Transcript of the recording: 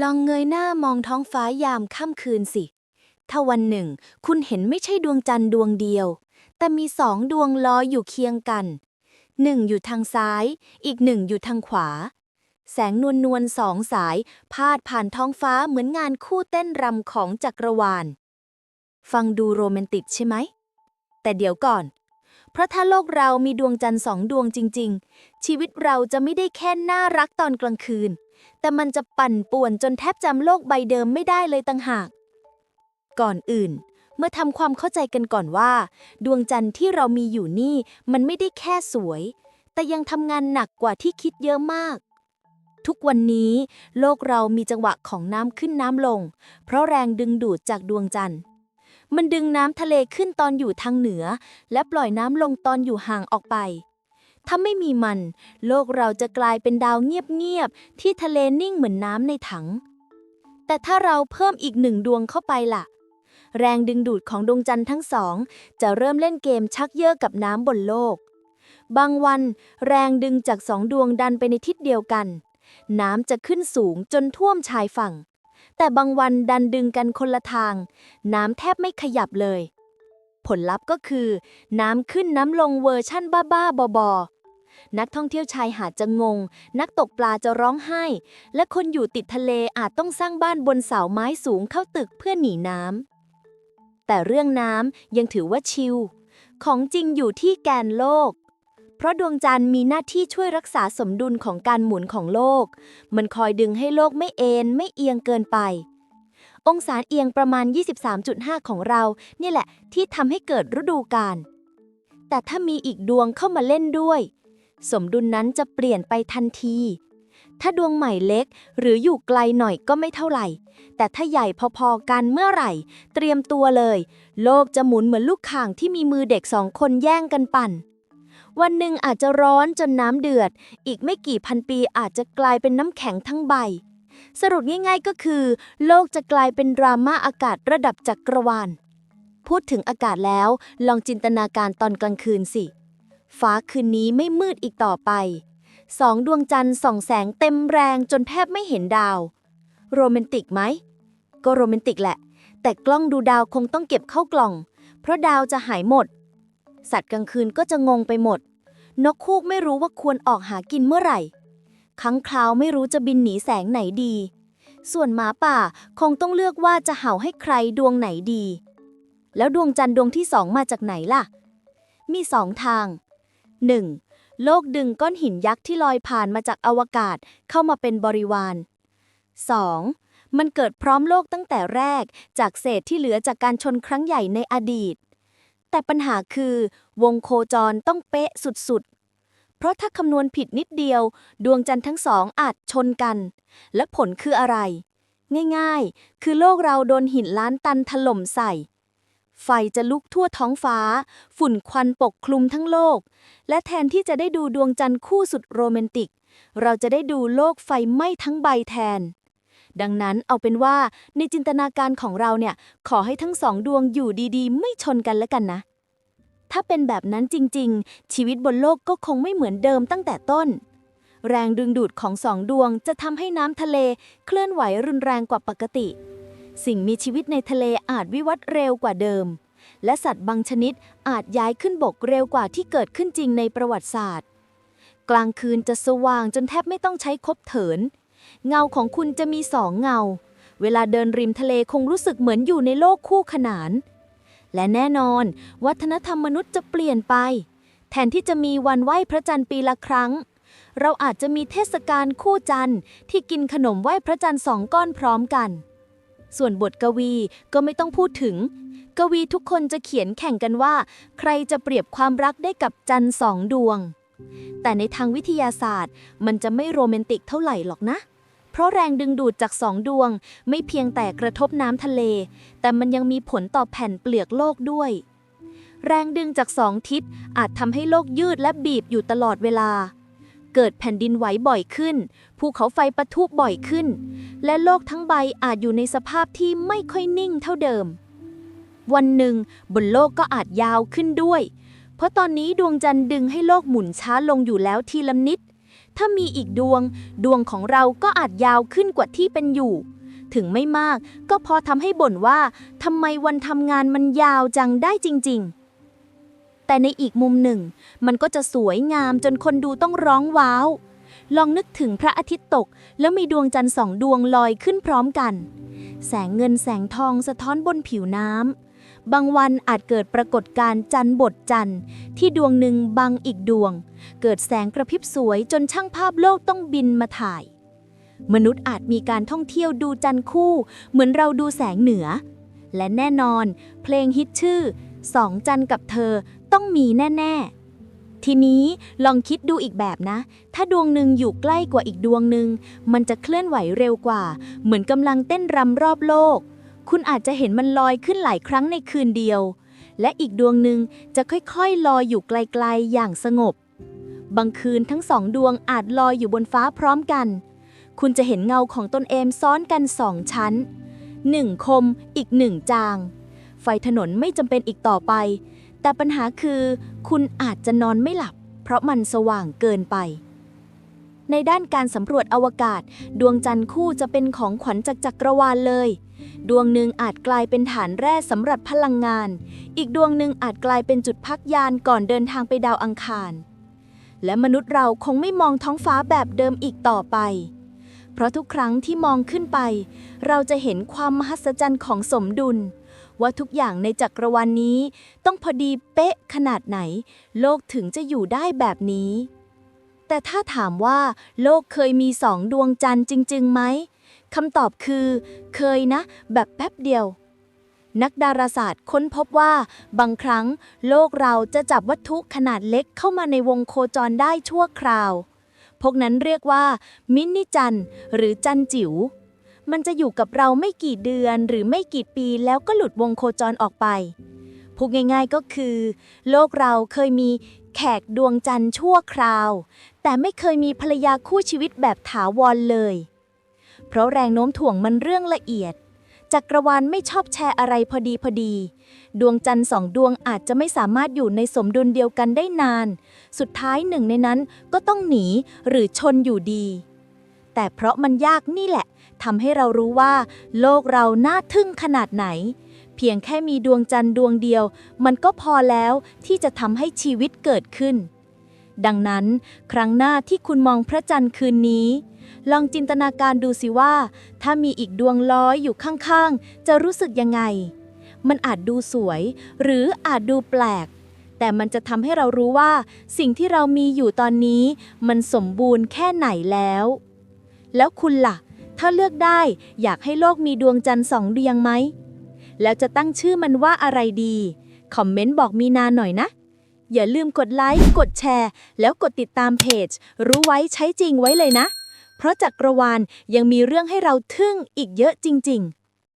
ลองเงยหน้ามองท้องฟ้ายามค่ำคืนสิ ถ้าวันหนึ่ง คุณเห็นไม่ใช่ดวงจันทร์ดวงเดียว แต่มีสองดวงลอยอยู่เคียงกัน หนึ่งอยู่ทางซ้าย อีกหนึ่งอยู่ทางขวา แสงนวลนวลสองสาย พาดผ่านท้องฟ้าเหมือนงานคู่เต้นรำของจักรวาล ฟังดูโรแมนติกใช่ไหม แต่เดี๋ยวก่อน เพราะถ้าโลกเรามีดวงจันทร์สองดวงจริง ๆ ชีวิตเราจะไม่ได้แค่น่ารักตอนกลางคืน แต่มันจะปั่นป่วนจนแทบจำโลกใบเดิมไม่ได้เลยต่างหาก ก่อนอื่น เมื่อทำความเข้าใจกันก่อนว่า ดวงจันทร์ที่เรามีอยู่นี่ มันไม่ได้แค่สวย แต่ยังทำงานหนักกว่าที่คิดเยอะมากทุกวันนี้โลกเรามีจังหวะของน้ำขึ้นน้ำลง เพราะแรงดึงดูดจากดวงจันทร์ มันดึงน้ำทะเลขึ้นตอนอยู่ทางเหนือ และปล่อยน้ำลงตอนอยู่ห่างออกไป ถ้าไม่มีมัน โลกเราจะกลายเป็นดาวเงียบๆ ที่ทะเลนิ่งเหมือนน้ำในถัง แต่ถ้าเราเพิ่มอีกหนึ่งดวงเข้าไปล่ะ แรงดึงดูดของดวงจันทร์ทั้งสอง จะเริ่มเล่นเกมชักเยอะกับน้ำบนโลก บางวัน แรงดึงจากสองดวงดันไปในทิศเดียวกัน น้ำจะขึ้นสูงจนท่วมชายฝั่ง แต่บางวันดันดึงกันคนละทาง น้ำแทบไม่ขยับเลย ผลลัพธ์ก็คือ น้ำขึ้นน้ำลงเวอร์ชั่นบ้าๆบอๆนักท่องเที่ยวชายหาดจะงง นักตกปลาจะร้องไห้ และคนอยู่ติดทะเลอาจต้องสร้างบ้านบนเสาไม้สูงเข้าตึกเพื่อหนีน้ำแต่เรื่องน้ำยังถือว่าชิลของจริงอยู่ที่แกนโลก เพราะดวงจันทร์มีหน้าที่ช่วยรักษาสมดุลของการหมุนของโลก มันคอยดึงให้โลกไม่เอ็นไม่เอียงเกินไป องศาเอียงประมาณ 23.5 ของเรา นี่แหละที่ทำให้เกิดฤดูกาล แต่ถ้ามีอีกดวงเข้ามาเล่นด้วย สมดุลนั้นจะเปลี่ยนไปทันที ถ้าดวงใหม่เล็ก หรืออยู่ไกลหน่อยก็ไม่เท่าไหร่ แต่ถ้าใหญ่พอๆกันเมื่อไหร่ เตรียมตัวเลย โลกจะหมุนเหมือนลูกข่างที่มีมือเด็กสองคนแย่งกันปั่น วันหนึ่งอาจจะร้อนจนน้ำเดือด อีกไม่กี่พันปีอาจจะกลายเป็นน้ำแข็งทั้งใบ สรุปง่ายๆก็คือ โลกจะกลายเป็นดราม่าอากาศระดับจักรวาล พูดถึงอากาศแล้ว ลองจินตนาการตอนกลางคืนสิ ฟ้าคืนนี้ไม่มืดอีกต่อไป สองดวงจันทร์ส่องแสงเต็มแรงจนแทบไม่เห็นดาว โรแมนติกไหม ก็โรแมนติกแหละ แต่กล้องดูดาวคงต้องเก็บเข้ากล่อง เพราะดาวจะหายหมด สัตว์กลางคืนก็จะงงไปหมด นกคูกไม่รู้ว่าควรออกหากินเมื่อไหร่ค้างคราวไม่รู้จะบินหนีแสงไหนดี ส่วนหมาป่าคงต้องเลือกว่าจะเห่าให้ใครดวงไหนดี แล้วดวงจันทร์ดวงที่สองมาจากไหนล่ะ มีสองทาง 1. โลกดึงก้อนหินยักษ์ที่ลอยผ่านมาจากอวกาศเข้ามาเป็นบริวาร 2. มันเกิดพร้อมโลกตั้งแต่แรกจากเศษที่เหลือจากการชนครั้งใหญ่ในอดีต แต่ปัญหาคือ วงโคจรต้องเป๊ะสุดๆ เพราะถ้าคำนวณผิดนิดเดียว ดวงจันทร์ทั้งสองอาจชนกัน และผลคืออะไร ง่ายๆ คือโลกเราโดนหินล้านตันถล่มใส่ ไฟจะลุกทั่วท้องฟ้า ฝุ่นควันปกคลุมทั้งโลก และแทนที่จะได้ดูดวงจันทร์คู่สุดโรแมนติก เราจะได้ดูโลกไฟไหม้ทั้งใบแทน ดังนั้นเอาเป็นว่าในจินตนาการของเราเนี่ย ขอให้ทั้งสองดวงอยู่ดีๆ ไม่ชนกันแล้วกันนะ ถ้าเป็นแบบนั้นจริงๆ ชีวิตบนโลกก็คงไม่เหมือนเดิมตั้งแต่ต้น แรงดึงดูดของสองดวงจะทำให้น้ำทะเลเคลื่อนไหวรุนแรงกว่าปกติ สิ่งมีชีวิตในทะเลอาจวิวัฒน์เร็วกว่าเดิม และสัตว์บางชนิดอาจย้ายขึ้นบกเร็วกว่าที่เกิดขึ้นจริงในประวัติศาสตร์ กลางคืนจะสว่างจนแทบไม่ต้องใช้คบเถิน เงาของคุณจะมีสองเงา เวลาเดินริมทะเลคงรู้สึกเหมือนอยู่ในโลกคู่ขนาน และแน่นอน วัฒนธรรมมนุษย์จะเปลี่ยนไป แทนที่จะมีวันไหว้พระจันทร์ปีละครั้ง เราอาจจะมีเทศกาลคู่จันทร์ที่กินขนมไหว้พระจันทร์สองก้อนพร้อมกัน ส่วนบทกวีก็ไม่ต้องพูดถึง กวีทุกคนจะเขียนแข่งกันว่า ใครจะเปรียบความรักได้กับจันทร์สองดวงแต่ในทางวิทยาศาสตร์ มันจะไม่โรแมนติกเท่าไหร่หรอกนะ เพราะแรงดึงดูดจากสองดวง ไม่เพียงแต่กระทบน้ำทะเล แต่มันยังมีผลต่อแผ่นเปลือกโลกด้วย แรงดึงจากสองทิศอาจทำให้โลกยืดและบีบอยู่ตลอดเวลา เกิดแผ่นดินไหวบ่อยขึ้น ภูเขาไฟปะทุบ่อยขึ้น และโลกทั้งใบอาจอยู่ในสภาพที่ไม่ค่อยนิ่งเท่าเดิม วันหนึ่ง บนโลกก็อาจยาวขึ้นด้วย เพราะตอนนี้ดวงจันทร์ดึงให้โลกหมุนช้าลงอยู่แล้วทีละนิด ถ้ามีอีกดวง ดวงของเราก็อาจยาวขึ้นกว่าที่เป็นอยู่ ถึงไม่มากก็พอทำให้บ่นว่าทำไมวันทำงานมันยาวจังได้จริง ๆ แต่ในอีกมุมหนึ่ง มันก็จะสวยงามจนคนดูต้องร้องว้าว ลองนึกถึงพระอาทิตย์ตก แล้วมีดวงจันทร์สองดวงลอยขึ้นพร้อมกัน แสงเงินแสงทองสะท้อนบนผิวน้ำ บางวันอาจเกิดปรากฏการณ์จันบดจันที่ดวงหนึ่งบังอีกดวง เกิดแสงกระพริบสวยจนช่างภาพโลกต้องบินมาถ่าย มนุษย์อาจมีการท่องเที่ยวดูจันคู่ เหมือนเราดูแสงเหนือ และแน่นอน เพลงฮิตชื่อสองจันกับเธอต้องมีแน่ ๆทีนี้ลองคิดดูอีกแบบนะ ถ้าดวงหนึ่งอยู่ใกล้กว่าอีกดวงหนึ่ง มันจะเคลื่อนไหวเร็วกว่า เหมือนกำลังเต้นรำรอบโลก คุณอาจจะเห็นมันลอยขึ้นหลายครั้งในคืนเดียว และอีกดวงหนึ่งจะค่อยๆ ลอยอยู่ไกลๆ อย่างสงบ บางคืนทั้งสองดวงอาจลอยอยู่บนฟ้าพร้อมกัน คุณจะเห็นเงาของตนเองซ้อนกันสองชั้นหนึ่งคม อีกหนึ่งจาง ไฟถนนไม่จำเป็นอีกต่อไป แต่ปัญหาคือ คุณอาจจะนอนไม่หลับ เพราะมันสว่างเกินไปในด้านการสำรวจอวกาศ ดวงจันทร์คู่จะเป็นของขวัญจากจักรวาลเลย ดวงหนึ่งอาจกลายเป็นฐานแร่สำหรับพลังงาน อีกดวงหนึ่งอาจกลายเป็นจุดพักยานก่อนเดินทางไปดาวอังคาร และมนุษย์เราคงไม่มองท้องฟ้าแบบเดิมอีกต่อไป เพราะทุกครั้งที่มองขึ้นไป เราจะเห็นความมหัศจรรย์ของสมดุล ว่าทุกอย่างในจักรวาลนนี้ ต้องพอดีเป๊ะขนาดไหน โลกถึงจะอยู่ได้แบบนี้ แต่ถ้าถามว่า โลกเคยมีสองดวงจันทร์จริงๆไหม คำตอบคือ เคยนะ แบบแป๊บเดียว นักดาราศาสตร์ค้นพบว่า บางครั้ง โลกเราจะจับวัตถุขนาดเล็กเข้ามาในวงโคจรได้ชั่วคราว พวกนั้นเรียกว่า มินิจันหรือจันจิ๋ว มันจะอยู่กับเราไม่กี่เดือนหรือไม่กี่ปีแล้วก็หลุดวงโคจรออกไปพูดง่ายๆก็คือ โลกเราเคยมีแขกดวงจันทร์ชั่วคราว แต่ไม่เคยมีภรรยาคู่ชีวิตแบบถาวรเลย เพราะแรงโน้มถ่วงมันเรื่องละเอียด จักรวาลไม่ชอบแชร์อะไรพอดีพอดี ดวงจันทร์สองดวงอาจจะไม่สามารถอยู่ในสมดุลเดียวกันได้นาน สุดท้ายหนึ่งในนั้นก็ต้องหนีหรือชนอยู่ดี แต่เพราะมันยากนี่แหละทำให้เรารู้ว่า โลกเราน่าทึ่งขนาดไหน เพียงแค่มีดวงจันทร์ดวงเดียว มันก็พอแล้วที่จะทำให้ชีวิตเกิดขึ้น ดังนั้น ครั้งหน้าที่คุณมองพระจันทร์คืนนี้ ลองจินตนาการดูสิว่า ถ้ามีอีกดวงลอยอยู่ข้างๆ จะรู้สึกยังไง มันอาจดูสวย หรืออาจดูแปลก แต่มันจะทำให้เรารู้ว่า สิ่งที่เรามีอยู่ตอนนี้ มันสมบูรณ์แค่ไหนแล้ว แล้วคุณล่ะ ถ้าเลือกได้อยากให้โลกมีดวงจันทร์สองดวงไหม แล้วจะตั้งชื่อมันว่าอะไรดี คอมเมนต์บอกมีนาหน่อยนะอย่าลืมกดไลค์ กดแชร์ แล้วกดติดตามเพจ รู้ไว้ใช้จริงไว้เลยนะ เพราะจักรวาลยังมีเรื่องให้เราทึ่งอีกเยอะจริง ๆ